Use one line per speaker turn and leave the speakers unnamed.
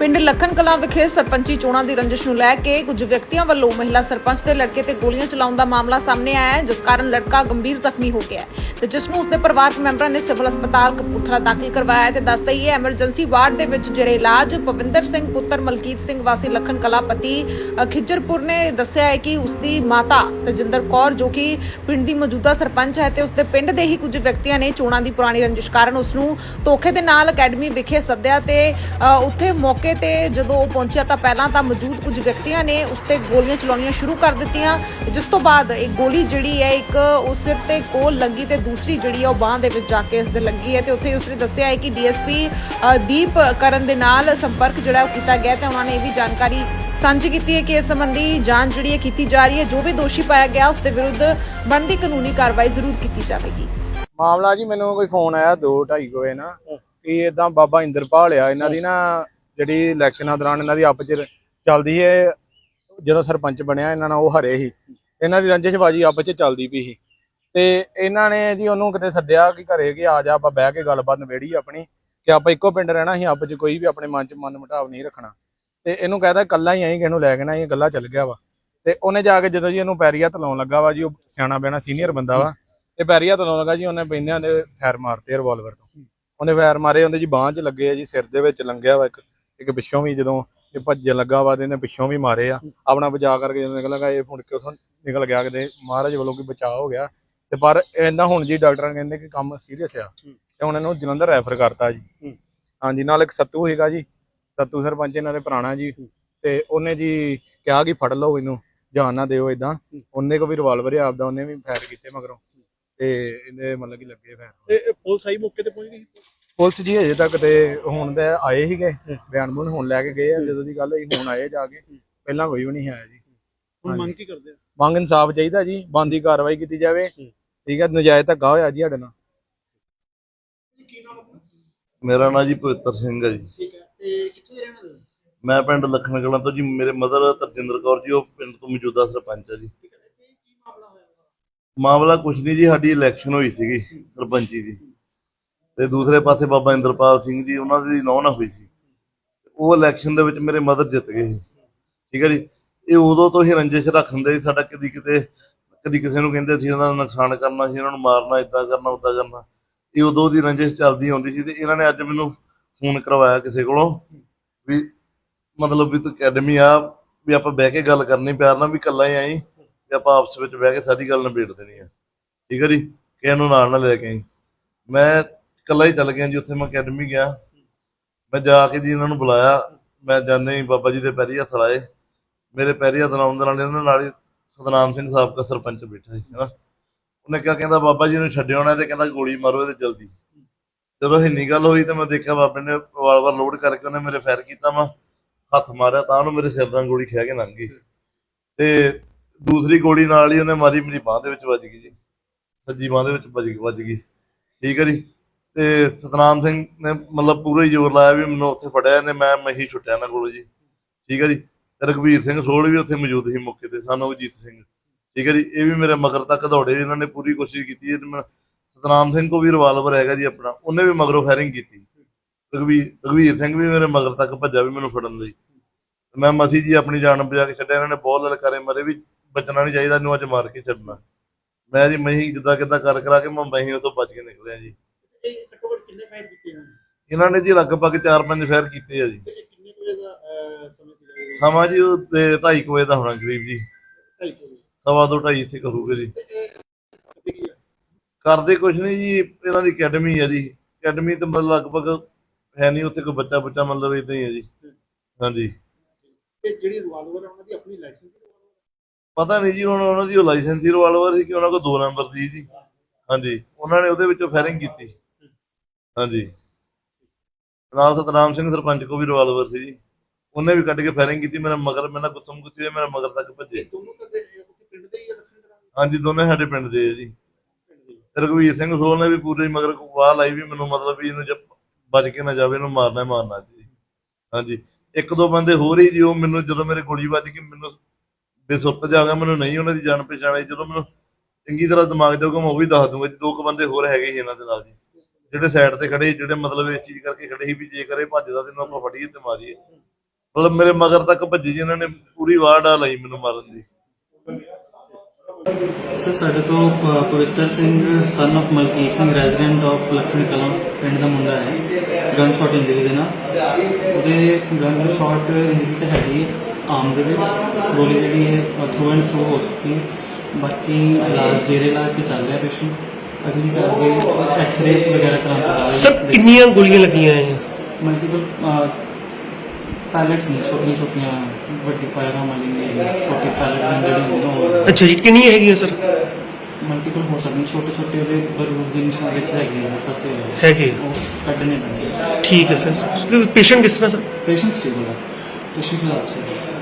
ਪਿੰਡ ਲੱਖਣ ਕਲਾਂ ਵਿਖੇ ਸਰਪੰਚੀ ਚੋਣਾਂ ਦੀ ਰੰਜਿਸ਼ ਨੂੰ ਲੈ ਕੇ ਕੁਝ ਵਿਅਕਤੀਆਂ ਵੱਲੋਂ ਮਹਿਲਾ ਸਰਪੰਚ ਤੇ ਲੜਕੇ ਤੇ ਗੋਲੀਆਂ ਚਲਾਉਣ ਦਾ ਮਾਮਲਾ ਸਾਹਮਣੇ ਆਇਆ ਹੈ, ਜਿਸ ਕਾਰਨ ਲੜਕਾ ਗੰਭੀਰ ਜ਼ਖਮੀ ਹੋ ਗਿਆ ਤੇ ਜਿਸ ਨੂੰ ਉਸਦੇ ਪਰਿਵਾਰਕ ਮੈਂਬਰਾਂ ਨੇ ਸਿਵਲ ਹਸਪਤਾਲ ਕਪੂਰਥਲਾ ਦਾਖਲ ਕਰਵਾਇਆ ਹੈ ਤੇ ਦੱਸ ਦਈਏ, ਐਮਰਜੈਂਸੀ ਵਾਰਡ ਦੇ ਵਿੱਚ ਜੇਰੇ ਇਲਾਜ ਪਵਿੰਦਰ ਸਿੰਘ, ਪੁੱਤਰ ਮਲਕੀਤ ਸਿੰਘ ਵਾਸੀ ਲੱਖਣ ਕਲਾਂ ਪਤੀ ਖਿੱਜਰਪੁਰ ਨੇ ਦੱਸਿਆ ਹੈ ਕਿ ਉਸਦੀ ਮਾਤਾ ਤਜਿੰਦਰ ਕੌਰ, ਜੋ ਕਿ ਪਿੰਡ ਦੀ ਮੌਜੂਦਾ ਸਰਪੰਚ ਹੈ ਤੇ ਉਸਦੇ ਪਿੰਡ ਦੇ ਹੀ ਕੁਝ ਵਿਅਕਤੀਆਂ ਨੇ ਚੋਣਾਂ ਦੀ ਪੁਰਾਣੀ ਰੰਜਿਸ਼ ਕਾਰਨ ਉਸ ਨੂੰ ਧੋਖੇ ਦੇ ਨਾਲ ਅਕੈਡਮੀ ਵਿਖੇ ਸੱਦਿਆ ਤੇ ਉੱਥੇ ਮੌਕੇ ਤੇ ਜਦੋਂ ਉਹ ਪਹੁੰਚਿਆ ਤਾਂ ਪਹਿਲਾਂ ਤਾਂ ਮੌਜੂਦ ਕੁਝ ਵਿਅਕਤੀਆਂ ਨੇ ਉਸ ਤੇ ਗੋਲੀਆਂ ਚਲਾਉਣੀਆਂ ਸ਼ੁਰੂ ਕਰ ਦਿੱਤੀਆਂ। ਜਿਸ ਤੋਂ ਬਾਅਦ ਇੱਕ ਗੋਲੀ ਜਿਹੜੀ ਹੈ ਇੱਕ ਉਸ ਸਿਰ ਤੇ ਕੋਲ ਲੱਗੀ ਤੇ ਦੂਸਰੀ ਜਿਹੜੀ ਹੈ ਉਹ ਬਾਹ ਦੇ ਵਿੱਚ ਜਾ ਕੇ ਇਸ ਦੇ ਲੱਗੀ ਹੈ ਤੇ ਉੱਥੇ ਉਸਨੇ ਦੱਸਿਆ ਹੈ ਕਿ ਡੀਐਸਪੀ ਦੀਪ ਕਰਨ ਦੇ ਨਾਲ ਸੰਪਰਕ ਜਿਹੜਾ ਉਹ ਕੀਤਾ ਗਿਆ ਤੇ ਉਹਨਾਂ ਨੇ ਇਹ ਵੀ ਜਾਣਕਾਰੀ ਸਾਂਝੀ ਕੀਤੀ ਹੈ ਕਿ ਇਸ ਸੰਬੰਧੀ ਜਾਂਚ ਜਿਹੜੀ ਹੈ ਕੀਤੀ ਜਾ ਰਹੀ ਹੈ ਜੋ ਵੀ ਦੋਸ਼ੀ ਪਾਇਆ ਗਿਆ ਉਸ ਦੇ ਵਿਰੁੱਧ ਬਣਦੀ ਕਾਨੂੰਨੀ ਕਾਰਵਾਈ ਜ਼ਰੂਰ ਕੀਤੀ ਜਾਵੇਗੀ।
ਮਾਮਲਾ ਜੀ ਮੈਨੂੰ ਕੋਈ ਫੋਨ ਆਇਆ 2:30 ਵਜੇ ਨਾ ਕਿ ਇਦਾਂ ਬਾਬਾ ਇੰਦਰਪਾਲ ਆ ਇਹਨਾਂ ਦੀ ਨਾ ਜਿਹੜੀ ਇਲੈਕਸ਼ਨਾਂ ਦੌਰਾਨ ਇਹਨਾਂ ਦੀ ਆਪਸ ਚ ਚੱਲਦੀ ਹੈ ਜਦੋਂ ਸਰਪੰਚ ਬਣਿਆ, ਇਹਨਾਂ ਨਾਲ ਉਹ ਹਰੇ ਸੀ। ਇਹਨਾਂ ਦੀ ਰੰਜਿਸ਼ਬਾਜੀ ਆਪਸ ਚ ਚੱਲਦੀ ਪਈ ਸੀ। ਤੇ ਇਹਨਾਂ ਨੇ ਜੀ ਉਹਨੂੰ ਕਿਤੇ ਸੱਦਿਆ ਕਿ ਘਰੇ ਕਿ ਆ ਜਾ, ਆਪਾਂ ਬਹਿ ਕੇ ਗੱਲਬਾਤ ਨਵੇੜੀ ਆਪਣੀ, ਕਿ ਆਪਾਂ ਇੱਕੋ ਪਿੰਡ ਰਹਿਣਾ ਸੀ, ਆਪਸ ਚ ਕੋਈ ਵੀ ਆਪਣੇ ਮਨ ਚ ਮਨ ਮੁਟਾਵ ਨਹੀਂ ਰੱਖਣਾ। ਤੇ ਇਹਨੂੰ ਕਹਿੰਦਾ ਕੱਲਾ ਹੀ ਆਈ, ਕਿਸੇ ਨੂੰ ਲੈ ਕੇ ਨਾ ਇਹ ਗੱਲਾਂ ਚੱਲ ਗਿਆ ਵਾ। ਤੇ ਉਹਨੇ ਜਾ ਕੇ ਜਦੋਂ ਜੀ ਇਹਨੂੰ ਪੈਰੀਆ ਤਲਾਉਣ ਲੱਗਾ ਵਾ ਜੀ, ਉਹ ਸਿਆਣਾ ਬਿਆਣਾ ਸੀਨੀਅਰ ਬੰਦਾ ਵਾ, ਤੇ ਪੈਰੀਆ ਤਲਾਉਣ ਲੱਗਾ ਜੀ, ਉਹਨੇ ਬੈਂਦਿਆਂ ਦੇ ਫੈਰ ਮਾਰਤੇ ਰਿਵਾਲਵਰ ਤੋਂ। ਉਹਨੇ ਫੈਰ ਮਾਰੇ, ਉਹਦੇ ਜੀ ਬਾਂਹ 'ਚ ਲੱਗੇ ਆ ਜੀ, ਸਿਰ ਦੇ ਵਿੱਚ ਲੰਘਿਆ ਵਾ ਇੱਕ। ਇੱਕ ਪਿੱਛੋਂ ਵੀ ਜਦੋਂ ਇਹ ਭੱਜਣ ਲੱਗਾ ਵਾ ਤੇ ਇਹਨੇ ਪਿੱਛੋਂ ਵੀ ਮਾਰੇ ਆ। ਆਪਣਾ ਬਚਾਅ ਕਰਕੇ ਜਦੋਂ ਨਿਕਲ ਗਿਆ ਇਹ ਫੁੜ ਕੇ ਉਥੋਂ ਨਿਕਲ ਗਿਆ ਕਿਤੇ ਮਹਾਰਾਜ ਵੱਲੋਂ ਕੋਈ ਬਚਾਅ ਹੋ ਗਿਆ। ਤੇ ਪਰ ਇਹਨਾਂ ਹੁਣ ਜੀ ਡਾਕਟਰਾਂ ਕਹਿੰਦੇ ਕਿ ਕੰਮ ਸੀਰੀਅਸ ਆ। ਤੇ ਹੁਣ ਇਹਨੂੰ ਜਲੰਧਰ ਰੈਫਰ ਕਰਤਾ ਜੀ। ਹਾਂਜੀ ਨਾਲ ਇੱਕ ਸੱਤੂ ਹੈਗਾ ਜੀ। ਸੱਤੂ ਸਰਪੰਚ ਇਹਨਾਂ ਦੇ ਪੁਰਾਣਾ ਜੀ। ਤੇ ਉਹਨੇ ਜੀ ਕਿਹਾ ਕਿ ਫੜ ਲਓ ਇਹਨੂੰ ਜਾਨ ਨਾ ਦਿਓ ਇਦਾਂ ਉਹਨੇ ਕੋ ਵੀ ਰਿਵਾਲਵਰ ਆ ਆਪਦਾ ਉਹਨੇ ਵੀ ਫਾਇਰ ਕੀਤੇ ਮਗਰੋਂ। ਤੇ ਇਹਦੇ ਮਤਲਬ ਕਿ ਲੱਗੇ ਫਾਇਰ
ਤੇ ਪੁਲਿਸ ਆਈ ਮੌਕੇ ਤੇ ਪਹੁੰਚ ਗਈ
ਪੁਲਿਸ ਜੀ ਅਜੇ ਤੱਕ ਤੇ ਹੁਣ ਤੇ ਆਏ ਸੀਗੇ ਬਿਆਨ ਬੁਨ ਹੁਣ ਲੈ ਕੇ ਗਏ ਆ ਜਦੋਂ ਦੀ ਗੱਲ ਹੋਈ ਹੁਣ ਆਏ ਜਾ ਕੇ ਪਹਿਲਾਂ ਕੋਈ ਵੀ ਨਹੀਂ ਆਇਆ ਜੀ।
ਹੁਣ ਮੰਗ ਕੀ ਕਰਦੇ ਆ?
ਮੰਗ ਇਨਸਾਫ ਚਾਹੀਦਾ ਜੀ ਬੰਦੀ ਕਾਰਵਾਈ ਕੀਤੀ ਜਾਵੇ ਠੀਕ ਹੈ ਨਜਾਇਜ਼ ਧੱਕਾ ਹੋਇਆ ਜੀ ਸਾਡੇ ਨਾਲ।
ਮੇਰਾ ਨਾਂ ਜੀ ਪਵਿੱਤਰ ਸਿੰਘ ਹੈ ਜੀ।
ਠੀਕ ਹੈ ਤੇ ਕਿੱਥੇ ਦੇ ਰਹਿਣ ਵਾਲੇ ਹੋ?
ਮੈਂ ਪਿੰਡ ਲੱਖਣ ਕਲਾਂ ਤੋਂ ਜੀ ਮੇਰੇ ਮਦਰ ਤਰਜਿੰਦਰ ਕੌਰ ਜੀ ਉਹ ਪਿੰਡ ਤੋਂ ਮੌਜੂਦਾ ਸਰਪੰਚ ਹੈ ਜੀ?
ਮਾਮਲਾ
ਕੁਛ ਨਹੀਂ ਜੀ ਸਾਡੀ ਇਲੈਕਸ਼ਨ ਹੋਈ ਸੀਗੀ ਸਰਪੰਚੀ ਦੀ। ਤੇ ਦੂਸਰੇ ਪਾਸੇ ਬਾਬਾ ਇੰਦਰਪਾਲ ਸਿੰਘ ਜੀ, ਉਹਨਾਂ ਦੀ ਨੌ ਨਾ ਹੋਈ ਸੀ। ਉਹ ਇਲੈਕਸ਼ਨ ਦੇ ਵਿੱਚ ਮੇਰੇ ਮਦਰ ਜਿੱਤ ਗਏ ਸੀ। ਠੀਕ ਹੈ ਜੀ? ਇਹ ਉਦੋਂ ਤੋਂ ਹੀ ਰੰਜਿਸ਼ ਰੱਖਦੇ ਸੀ ਸਾਡਾ ਕਦੀ ਕਿਤੇ, ਕਦੀ ਕਿਸੇ ਨੂੰ ਕਹਿੰਦੇ ਸੀ ਇਹਨਾਂ ਦਾ ਨੁਕਸਾਨ ਕਰਨਾ ਸੀ, ਇਹਨਾਂ ਨੂੰ ਮਾਰਨਾ ਇਦਾਂ ਕਰਨਾ ਉਦਾਂ ਕਰਨਾ। ਇਹ ਉਦੋਂ ਦੀ ਰੰਜਿਸ਼ ਚੱਲਦੀ ਆਉਂਦੀ ਸੀ ਤੇ ਇਹਨਾਂ ਨੇ ਅੱਜ ਮੈਨੂੰ ਫੋਨ ਕਰਵਾਇਆ ਕਿਸੇ ਕੋਲੋਂ ਵੀ ਮਤਲਬ ਵੀ ਤੂੰ ਅਕੈਡਮੀ ਆ, ਵੀ ਆਪਾਂ ਬਹਿ ਕੇ ਗੱਲ ਕਰਨੀ, ਪਿਆਰ ਨਾਲ ਵੀ ਇਕੱਲਾ ਹੀ ਆਈ ਤੇ ਆਪਾਂ ਆਪਸ ਵਿੱਚ ਬਹਿ ਕੇ ਸਾਰੀ ਗੱਲ ਨਿਬੇੜ ਦੇਣੀ ਆ। ਠੀਕ ਹੈ ਜੀ? ਕਿਸੇ ਨੂੰ ਨਾਲ ਨਾ ਲੈ ਕੇ ਆਈ। ਮੈਂ ਇਕੱਲਾ ਹੀ ਚੱਲ ਗਿਆ ਜੀ, ਉੱਥੇ ਮੈਂ ਅਕੈਡਮੀ ਗਿਆ। ਮੈਂ ਜਾ ਕੇ ਜੀ ਇਹਨਾਂ ਨੂੰ ਬੁਲਾਇਆ। ਮੈਂ ਜਾਂਦੇ ਹੀ ਬਾਬਾ ਜੀ ਦੇ ਪੈਰੀ ਹੱਥ ਲਾਏ। ਮੇਰੇ ਪੈਰੀ ਹੱਥ ਲਾਉਣ ਦੇ ਨਾਲ ਇਹਨਾਂ ਨਾਲ ਹੀ ਸਤਨਾਮ ਸਿੰਘ ਸਾਬਕਾ ਸਰਪੰਚ ਬੈਠਾ ਸੀ, ਹਨਾ। ਉਹਨੇ ਕਿਹਾ, ਕਹਿੰਦਾ, ਬਾਬਾ ਜੀ ਨੂੰ ਛੱਡਿਓ ਨਾ, ਤੇ ਕਹਿੰਦਾ, ਗੋਲੀ ਮਾਰੋ ਇਹਦੇ ਜਲਦੀ। ਜਦੋਂ ਇੰਨੀ ਗੱਲ ਹੋਈ ਤੇ ਮੈਂ ਦੇਖਿਆ, ਬਾਬੇ ਨੇ ਵਾਰ ਵਾਰ ਲੋਡ ਕਰਕੇ ਉਹਨੇ ਮੇਰੇ ਫੈਰ ਕੀਤਾ, ਮੈਂ ਹੱਥ ਮਾਰਿਆ, ਤਾਂ ਉਹਨੂੰ ਮੇਰੇ ਸਿਰ ਨਾਲ ਗੋਲੀ ਖਿਆ ਕੇ ਲੰਘ ਗਈ। ਤੇ ਦੂਸਰੀ ਗੋਲੀ ਨਾਲ ਹੀ ਉਹਨੇ ਮਾਰੀ, ਮੇਰੀ ਬਾਹ ਦੇ ਵਿੱਚ ਵੱਜ ਗਈ ਜੀ। ਸੱਜੀ ਬਾਹ ਦੇ ਵਿੱਚ ਵੱਜ ਗਈ ਠੀਕ ਹੈ ਜੀ? ਤੇ ਸਤਨਾਮ ਸਿੰਘ ਨੇ ਮਤਲਬ ਪੂਰਾ ਹੀ ਜ਼ੋਰ ਲਾਇਆ ਵੀ ਮੈਨੂੰ ਉੱਥੇ ਫੜਿਆ ਇਹਨੇ, ਮੈਂ ਮੈਂ ਹੀ ਛੁੱਟਿਆ ਇਹਨਾਂ ਕੋਲੋਂ ਜੀ। ਠੀਕ ਹੈ ਜੀ? ਤੇ ਰਘਵੀਰ ਸਿੰਘ ਸੋਲ ਵੀ ਉੱਥੇ ਮੌਜੂਦ ਸੀ ਮੌਕੇ ਤੇ, ਸਾਨੂੰ ਅਜੀਤ ਸਿੰਘ। ਠੀਕ ਹੈ ਜੀ? ਇਹ ਵੀ ਮੇਰੇ ਮਗਰ ਤੱਕ ਦੌੜੇ ਇਹਨਾਂ ਨੇ ਪੂਰੀ ਕੋਸ਼ਿਸ਼ ਕੀਤੀ ਸਤਨਾਮ ਸਿੰਘ ਕੋ ਵੀ ਰਿਵਾਲਵਰ ਹੈਗਾ ਜੀ ਆਪਣਾ, ਉਹਨੇ ਵੀ ਮਗਰੋਂ ਫਾਇਰਿੰਗ ਕੀਤੀ। ਰਘਵੀਰ ਰਘਵੀਰ ਸਿੰਘ ਵੀ ਮੇਰੇ ਮਗਰ ਤੱਕ ਭੱਜਾ ਵੀ ਮੈਨੂੰ ਫੜਨ ਲਈ। ਮੈਂ ਮਸੀ ਜੀ ਆਪਣੀ ਜਾਨ ਬਚਾ ਕੇ ਛੱਡਿਆ, ਇਹਨਾਂ ਨੇ ਬਹੁਤ ਲਲਕਾਰੇ ਮਾਰੇ ਵੀ ਬਚਣਾ ਨਹੀਂ ਚਾਹੀਦਾ, ਇਹਨੂੰ ਅੱਜ ਮਾਰ ਕੇ ਛੱਡਣਾ। ਮੈਂ ਜੀ ਮਹੀਂ ਜਿੱਦਾਂ ਕਿੱਦਾਂ ਕਰ ਕਰਾ ਕੇ ਮੈਂ ਮਹੀਂ ਉਹ ਤੋਂ ਬਚ ਕੇ ਨਿਕਲਿਆ ਜੀ।
ਇਹ ਘੱਟੋ ਘੱਟ ਕਿੰਨੇ ਫਾਇਰ ਕੀਤੇ ਹਨ
ਇਹਨਾਂ ਨੇ ਜੀ ਲਗਭਗ 4-5 ਫਾਇਰ ਕੀਤੇ ਆ ਜੀ।
ਤੇ ਇਹ ਕਿੰਨੇ ਕੁ ਵਜੇ ਦਾ ਅਹ, ਸਮੇਂ
ਜੀ? ਉਹ 2:30 ਵਜੇ ਦਾ ਹੋਣਾ ਕਰੀਬ ਜੀ।
ਢਾਈ ਕੁ ਵਜੇ।
ਸਵਾ ਦੋ ਢਾਈ ਇੱਥੇ ਕਰੂਗੇ ਜੀ।
ਤੇ ਇਹ ਕਰਦੇ ਕੀ ਆ?
ਕਰਦੇ ਕੁਛ ਨਹੀਂ ਜੀ ਇਹਨਾਂ ਦੀ ਅਕੈਡਮੀ ਹੈ ਜੀ। ਅਕੈਡਮੀ ਤੇ ਮਤਲਬ ਲਗਭਗ ਹੈ ਨਹੀਂ ਉੱਥੇ ਕੋਈ ਬੱਚਾ ਬੱਚਾ ਮਤਲਬ ਇਦਾਂ ਹੀ ਹੈ ਜੀ। ਹਾਂਜੀ।
ਤੇ ਜਿਹੜੀ ਰਿਵਾਲਵਰ ਹੈ ਉਹਨਾਂ ਦੀ ਆਪਣੀ ਲਾਇਸੈਂਸ
ਪਤਾ ਨਹੀਂ ਜੀ ਹੁਣ ਉਹਨਾਂ ਦੀ ਉਹ ਲਾਇਸੈਂਸੀ ਰਿਵਾਲਵਰ ਸੀ ਕਿ ਉਹਨਾਂ ਕੋਲ ਦੋ ਨੰਬਰ ਦੀ ਜੀ। ਹਾਂਜੀ। ਉਹਨਾਂ ਨੇ ਉਹਦੇ ਵਿੱਚੋਂ ਫਾਇਰਿੰਗ ਕੀਤੀ। ਹਾਂਜੀ। ਨਾਲ ਸਤਨਾਮ ਸਿੰਘ ਸਰਪੰਚ ਕੋ ਵੀ ਰਿਵਾਲਵਰ ਸੀ ਜੀ। ਉਹਨੇ ਵੀ ਕੱਢ ਕੇ ਫਾਇਰਿੰਗ ਕੀਤੀ ਮੇਰਾ ਮਗਰ ਮੈਂ ਨਾ ਗੁੱਤਮ ਗੁੱਤੀ ਹੋਏ ਮੇਰਾ ਮਗਰ ਤੱਕ ਭੱਜੇ।
ਇਹ ਦੋਨੋਂ ਤਾਂ ਦੇ- ਇਹ ਉੱਥੇ ਪਿੰਡ ਦੇ ਹੀ ਆ ਰੱਖਣ ਕਰਾਂਗੇ
ਹਾਂਜੀ ਦੋਨੇ ਸਾਡੇ ਪਿੰਡ ਦੇ ਆ ਜੀ।
ਦੇ।
ਰਘਵੀਰ ਸਿੰਘ ਸੋਲ ਨੇ ਵੀ ਪੂਰੇ ਮਗਰ ਵਾਹ ਲਾਈ ਵੀ ਮੈਨੂੰ ਮਤਲਬ ਵੀ ਇਹਨੂੰ ਜਦ ਬਚ ਕੇ ਨਾ ਜਾਵੇ ਇਹਨੂੰ ਮਾਰਨਾ ਹੀ ਮਾਰਨਾ ਜੀ। ਹਾਂਜੀ। ਇੱਕ ਦੋ ਬੰਦੇ ਹੋਰ ਹੀ ਜੀ ਉਹ ਮੈਨੂੰ ਜਦੋਂ ਮੇਰੇ ਗੋਲੀ ਵੱਜ ਗਈ ਮੈਨੂੰ ਬੇਸੁਰਤ ਜਾ ਗਿਆ ਮੈਨੂੰ ਨਹੀਂ ਉਹਨਾਂ ਦੀ ਜਾਣ ਪਛਾਣ ਆਈ। ਜਦੋਂ ਮੈਨੂੰ ਚੰਗੀ ਤਰ੍ਹਾਂ ਦਿਮਾਗ ਜਾਊਗਾ ਮੈਂ ਉਹ ਵੀ ਦੱਸ ਦੂੰਗਾ ਜੀ ਦੋ ਕੁ ਬੰਦੇ ਹੋਰ ਹੈਗੇ ਸੀ ਇਹਨਾਂ ਦੇ ਨਾਲ ਜੀ। ਜਿਹੜੇ ਸਾਈਡ ਤੇ ਖੜੇ ਜਿਹੜੇ ਮਤਲਬ ਇਸ ਚੀਜ਼ ਕਰਕੇ ਖੜੇ ਸੀ ਵੀ ਜੇ ਕਰੇ ਭੱਜਦਾ ਤੇ ਇਹਨੂੰ ਆਪਾਂ ਫੜੀਏ ਤੇ ਮਾਰੀਏ। ਮਤਲਬ ਮੇਰੇ ਮਗਰ ਤੱਕ ਭੱਜੀ ਜੀ ਇਹਨਾਂ ਨੇ ਪੂਰੀ ਵਾਰਡ ਆ ਲਈ ਮੈਨੂੰ ਮਾਰਨ ਦੀ।
ਸਰ ਸਾਡੇ ਤੋਂ ਅ, Pavittar Singh son of Malkit Singh resident of Lakhan Kalan ਪਿੰਡ ਦਾ ਮੁੰਡਾ ਹੈ। ਗਨ ਸ਼ਾਟ ਇੰਜਰੀ ਦੇ ਨਾਲ। ਉਹਦੇ ਗਨ ਸ਼ਾਟ ਇੰਜਰੀ ਤੇ ਹੈਗੀ ਆਮ ਦੇ ਵਿੱਚ। ਗੋਲੀ ਜਿਹੜੀ ਹੈ ਥਰੂ ਐਂਡ ਥਰੂ ਹੋ ਚੁੱਕੀ ਹੈ। ਬਾਕੀ ਇਲਾਜ ਜੇਰੇ ਇਲਾਜ ਤੇ ਚੱਲ ਰਿਹਾ ਪੇਸ਼ੈਂਟ। ਅਗਲੀ ਕਰਕੇ ਐਕਸ-ਰੇ ਵਗੈਰਾ ਕਰਾਉਣ ਤੋਂ ਬਾਅਦ
ਸਰ ਕਿੰਨੀਆਂ ਗੋਲੀਆਂ ਲੱਗੀਆਂ ਹੈ
ਮਲਟੀਪਲ ਪੈਲੇਟਸ ਨੇ ਛੋਟੀਆਂ ਛੋਟੀਆਂ ਵੱਡੀ ਫਾਇਰ ਆਮ ਵਾਲੀ ਨਹੀਂ ਛੋਟੀ ਪੈਲੇਟ ਨੇ ਜਿਹੜੀ ਹੁੰਦੀ
ਅੱਛਾ ਜੀ ਕਿੰਨੀਆਂ ਹੈਗੀਆਂ ਸਰ?
ਮਲਟੀਪਲ ਹੋ ਸਕਦੀ ਛੋਟੇ ਛੋਟੇ ਉਹਦੇ ਬਰੂਦ ਦੇ ਨਿਸ਼ਾਨ ਵਿੱਚ ਹੈਗੇ ਆ ਫਸੇ ਹੋਏ
ਹੈਗੇ।
ਉਹ ਕੱਢਣੇ ਪੈਂਦੇ
ਠੀਕ ਹੈ ਸਰ ਪੇਸ਼ੈਂਟ ਕਿਸ ਤਰ੍ਹਾਂ ਸਰ?
ਪੇਸ਼ੈਂਟ ਸਟੇਬਲ ਹੈ ਪੇਸ਼ੈਂਟ ਇਲਾਜ ਸਟੇਬਲ